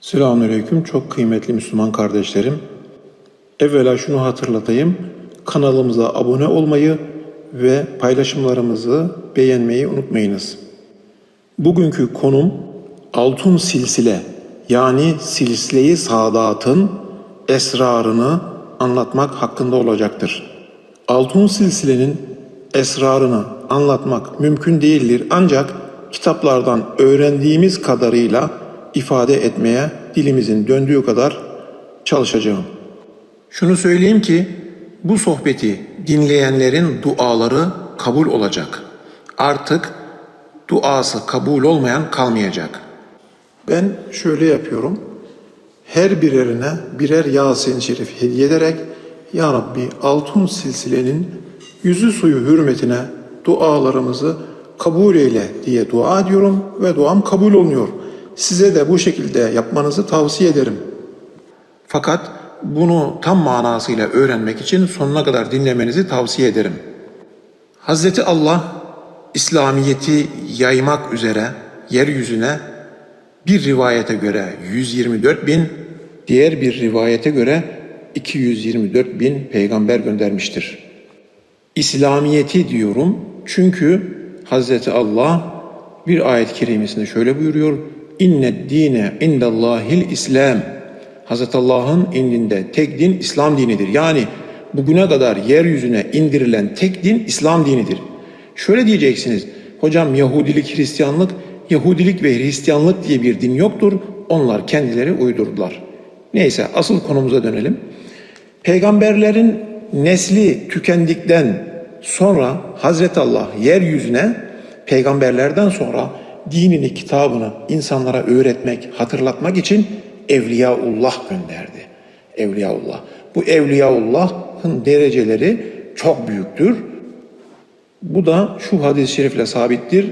Selamünaleyküm çok kıymetli Müslüman kardeşlerim. Evvela şunu hatırlatayım. Kanalımıza abone olmayı ve paylaşımlarımızı beğenmeyi unutmayınız. Bugünkü konum altın silsile yani silsile-i saadatın esrarını anlatmak hakkında olacaktır. Altın silsilenin esrarını anlatmak mümkün değildir ancak kitaplardan öğrendiğimiz kadarıyla ifade etmeye dilimizin döndüğü kadar çalışacağım. Şunu söyleyeyim ki bu sohbeti dinleyenlerin duaları kabul olacak. Artık duası kabul olmayan kalmayacak. Ben şöyle yapıyorum. Her birerine birer Yasin Şerif hediye ederek Ya Rabbi altın silsilenin yüzü suyu hürmetine dualarımızı kabul eyle diye dua ediyorum ve duam kabul oluyor. Size de bu şekilde yapmanızı tavsiye ederim. Fakat bunu tam manasıyla öğrenmek için sonuna kadar dinlemenizi tavsiye ederim. Hazreti Allah İslamiyeti yaymak üzere yeryüzüne bir rivayete göre 124 bin, diğer bir rivayete göre 224 bin peygamber göndermiştir. İslamiyeti diyorum çünkü Hazreti Allah bir ayet-i kerimesinde şöyle buyuruyor. İnne dine indallahil İslam. Hazreti Allah'ın indinde tek din İslam dinidir. Yani bugüne kadar yeryüzüne indirilen tek din İslam dinidir. Şöyle diyeceksiniz. Hocam Yahudilik, Hristiyanlık, Yahudilik ve Hristiyanlık diye bir din yoktur. Onlar kendileri uydurdular. Neyse asıl konumuza dönelim. Peygamberlerin nesli tükendikten sonra Hazreti Allah yeryüzüne peygamberlerden sonra dinini, kitabını insanlara öğretmek, hatırlatmak için Evliyaullah gönderdi. Evliyaullah. Bu Evliyaullah'ın dereceleri çok büyüktür. Bu da şu hadis-i şerifle sabittir.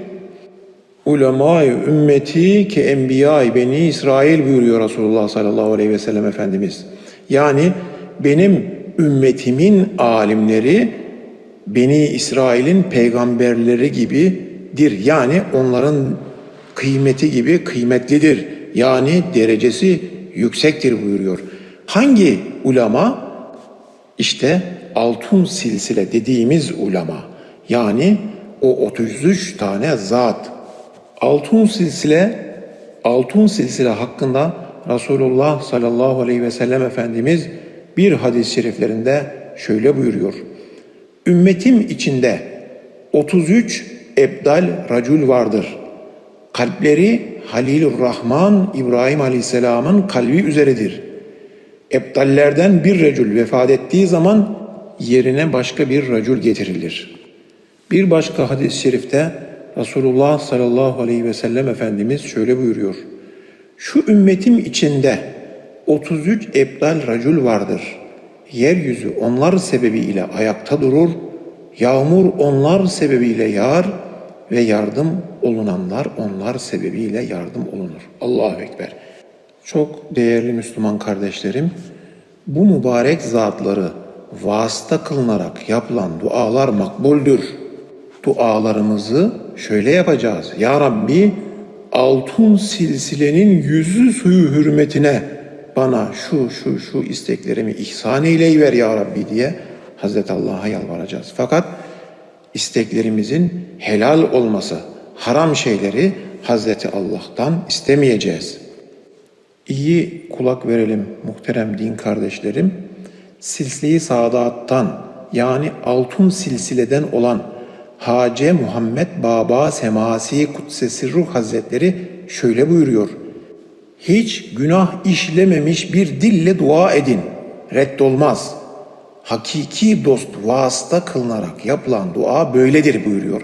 Ulemâ-i ümmeti ki enbiya beni İsrail buyuruyor Resulullah sallallahu aleyhi ve sellem Efendimiz. Yani benim ümmetimin alimleri Beni İsrail'in peygamberleri gibidir. Yani onların kıymeti gibi kıymetlidir. Yani derecesi yüksektir buyuruyor. Hangi ulama? İşte altın silsile dediğimiz ulama. Yani o 33 tane zat. Altın silsile, altın silsile hakkında Resulullah sallallahu aleyhi ve sellem Efendimiz bir hadis-i şeriflerinde şöyle buyuruyor. Ümmetim içinde 33 ebdal racul vardır. Kalpleri Halilur Rahman İbrahim Aleyhisselam'ın kalbi üzeredir. Ebdallerden bir racul vefat ettiği zaman yerine başka bir racul getirilir. Bir başka hadis-i şerifte Resulullah sallallahu aleyhi ve sellem Efendimiz şöyle buyuruyor. Şu ümmetim içinde 33 ebdal racul vardır.'' yeryüzü onlar sebebiyle ayakta durur, yağmur onlar sebebiyle yağar ve yardım olunanlar onlar sebebiyle yardım olunur. Allahu Ekber. Çok değerli Müslüman kardeşlerim, bu mübarek zatları vasıta kılınarak yapılan dualar makbuldür. Dualarımızı şöyle yapacağız. Ya Rabbi altın silsilenin yüzü suyu hürmetine bana şu şu şu isteklerimi ihsan eyleyiver ya Rabbi diye Hazreti Allah'a yalvaracağız. Fakat isteklerimizin helal olması, haram şeyleri Hazreti Allah'tan istemeyeceğiz. İyi kulak verelim muhterem din kardeşlerim. Silsile-i Sadat'tan yani altın silsileden olan Hace Muhammed Baba Semasi Kudsesi Ruh Hazretleri şöyle buyuruyor hiç günah işlememiş bir dille dua edin. Reddolmaz. Hakiki dost vasıta kılınarak yapılan dua böyledir buyuruyor.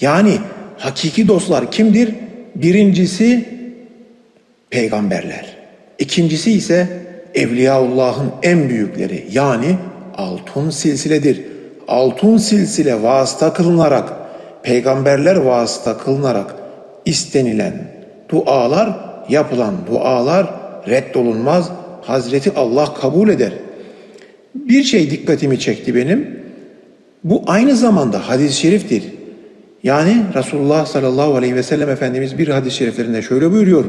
Yani hakiki dostlar kimdir? Birincisi peygamberler. İkincisi ise Evliyaullah'ın en büyükleri yani altın silsiledir. Altın silsile vasıta kılınarak, peygamberler vasıta kılınarak istenilen dualar yapılan dualar reddolunmaz. Hazreti Allah kabul eder. Bir şey dikkatimi çekti benim. Bu aynı zamanda hadis-i şeriftir. Yani Resulullah sallallahu aleyhi ve sellem Efendimiz bir hadis-i şeriflerinde şöyle buyuruyor.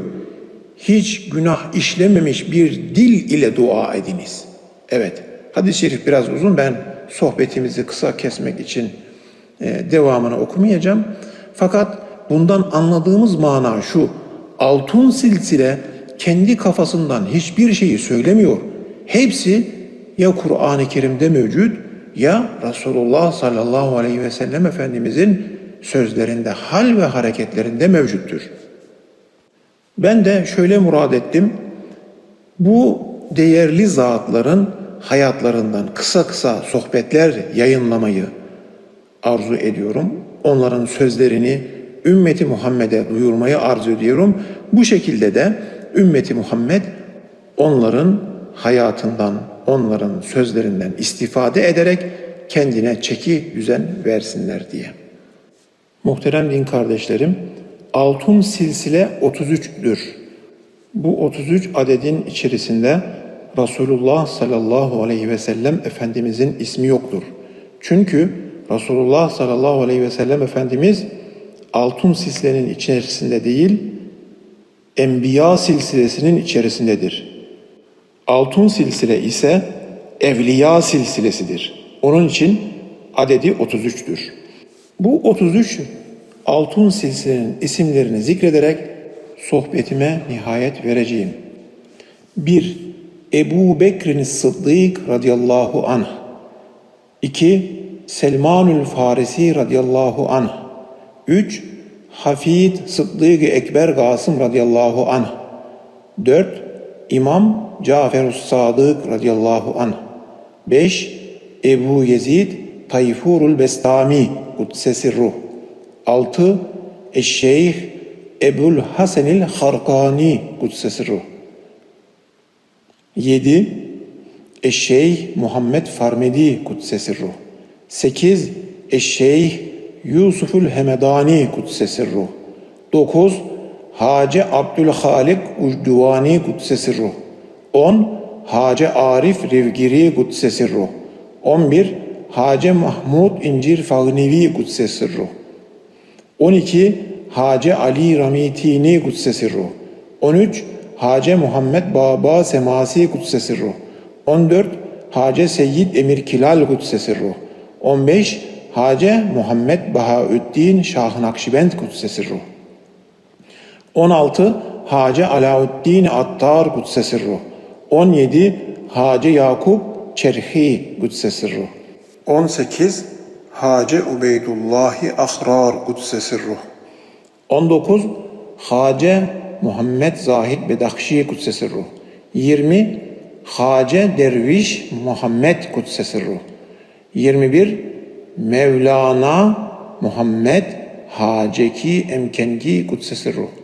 hiç günah işlememiş bir dil ile dua ediniz. Evet, hadis-i şerif biraz uzun. Ben sohbetimizi kısa kesmek için e, devamını okumayacağım. Fakat bundan anladığımız mana şu. Altın silsile kendi kafasından hiçbir şeyi söylemiyor. Hepsi ya Kur'an-ı Kerim'de mevcut ya Resulullah sallallahu aleyhi ve sellem Efendimizin sözlerinde, hal ve hareketlerinde mevcuttur. Ben de şöyle murad ettim. Bu değerli zatların hayatlarından kısa kısa sohbetler yayınlamayı arzu ediyorum. Onların sözlerini ümmeti Muhammed'e duyurmayı arzu ediyorum. Bu şekilde de ümmeti Muhammed onların hayatından, onların sözlerinden istifade ederek kendine çeki düzen versinler diye. Muhterem din kardeşlerim, altın silsile 33'dür. Bu 33 adedin içerisinde Resulullah sallallahu aleyhi ve sellem Efendimizin ismi yoktur. Çünkü Resulullah sallallahu aleyhi ve sellem Efendimiz altın silsilenin içerisinde değil, Enbiya silsilesinin içerisindedir. Altın silsile ise Evliya silsilesidir. Onun için adedi 33'tür. Bu 33 altın silsilenin isimlerini zikrederek sohbetime nihayet vereceğim. 1. Ebu Bekir'in Sıddık radıyallahu anh. 2. Selmanül Farisi radıyallahu anh. 3. Hafid Sıddık Ekber Gasım radıyallahu anh. 4. İmam Cafer-us Sadık radıyallahu anh. 5. Ebu Yezid Tayfurul Bestami Kudsesi Ruh. 6. Eşşeyh Ebul Hasenil Harkani Kudsesi Ruh. 7. Eşşeyh Muhammed Farmedi Kudsesi Ruh. 8. Eşşeyh Yusuful Hemedani Kudsesi Ruh. 9. Hacı Abdülhalik Ucduvani Kudsesi Ruh. 10. Hacı Arif Rivgiri Kudsesi Ruh. 11. Hacı Mahmud İncir Fagnevi Kudsesi Ruh. 12. Hacı Ali Ramitini Kudsesi Ruh. 13. Hacı Muhammed Baba Semasi Kudsesi Ruh. 14. Hacı Seyyid Emir Kilal Kudsesi Ruh. 15. Hacı Muhammed Bahaüddin Şah Nakşibend Kudsesi Ruh. 16. Hacı Alauddin Attar Kudsesi Ruh. 17. Hacı Yakup Çerhi Kudsesi Ruh. 18. Hacı Ubeydullahi Ahrar Kudsesi Ruh. 19. Hacı Muhammed Zahid Bedakşi Kudsesi Ruh. 20. Hacı Derviş Muhammed Kudsesi Ruh. 21. Mevlana Muhammed Haceki Emkengi Kudsesi Ruh.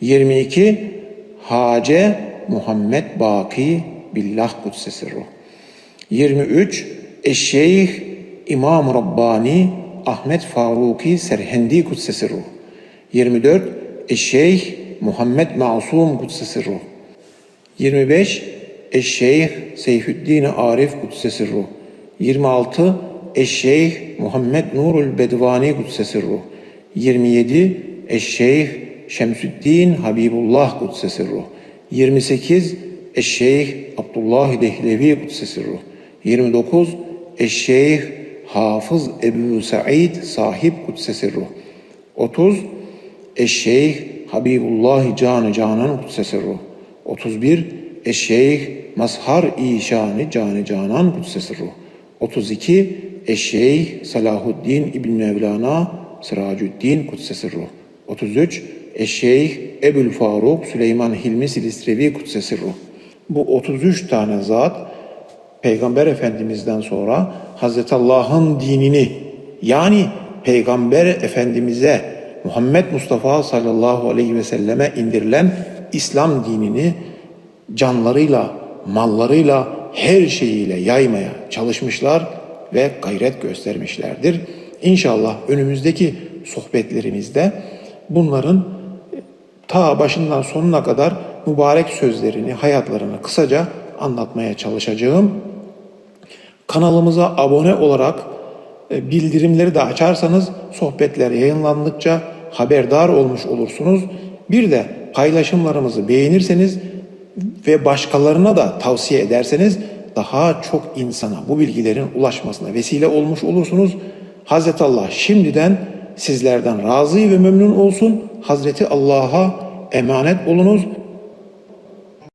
22. Hace Muhammed Baki Billah Kudsesi Ruh. 23. Eşşeyh İmam Rabbani Ahmet Faruki Serhendi Kudsesi Ruh. 24. Eşşeyh Muhammed Masum Kudsesi Ruh. 25. Eşşeyh Seyfüddin Arif Kudsesi Ruh. 26. Eşşeyh Muhammed Nurul Bedvani Kudsesi Ruh. 27. Eşşeyh Şemsüddin Habibullah Kudsesi Ruh. 28. Eşşeyh Abdullah Dehlevi Kudsesi Ruh. 29. Eşşeyh Hafız Ebu Said Sahip Kudsesi Ruh. 30. Eşşeyh Habibullah Canı Canan Kudsesi Ruh. 31. Eşşeyh Mazhar İşani Canı Canan Kudsesi Ruh. 32. Eşşeyh Salahuddin İbn Mevlana Sıracüddin Kudsesi Ruh. 33. Eşşeyh Ebul Faruk Süleyman Hilmi Silistrevi Kudsesi Ruh. Bu 33 tane zat Peygamber Efendimiz'den sonra Hazreti Allah'ın dinini yani Peygamber Efendimiz'e Muhammed Mustafa sallallahu aleyhi ve selleme indirilen İslam dinini canlarıyla, mallarıyla, her şeyiyle yaymaya çalışmışlar ve gayret göstermişlerdir. İnşallah önümüzdeki sohbetlerimizde bunların ta başından sonuna kadar mübarek sözlerini, hayatlarını kısaca anlatmaya çalışacağım. Kanalımıza abone olarak e, bildirimleri de açarsanız sohbetler yayınlandıkça haberdar olmuş olursunuz. Bir de paylaşımlarımızı beğenirseniz ve başkalarına da tavsiye ederseniz daha çok insana bu bilgilerin ulaşmasına vesile olmuş olursunuz. Hazreti Allah şimdiden sizlerden razı ve memnun olsun. Hazreti Allah'a emanet olunuz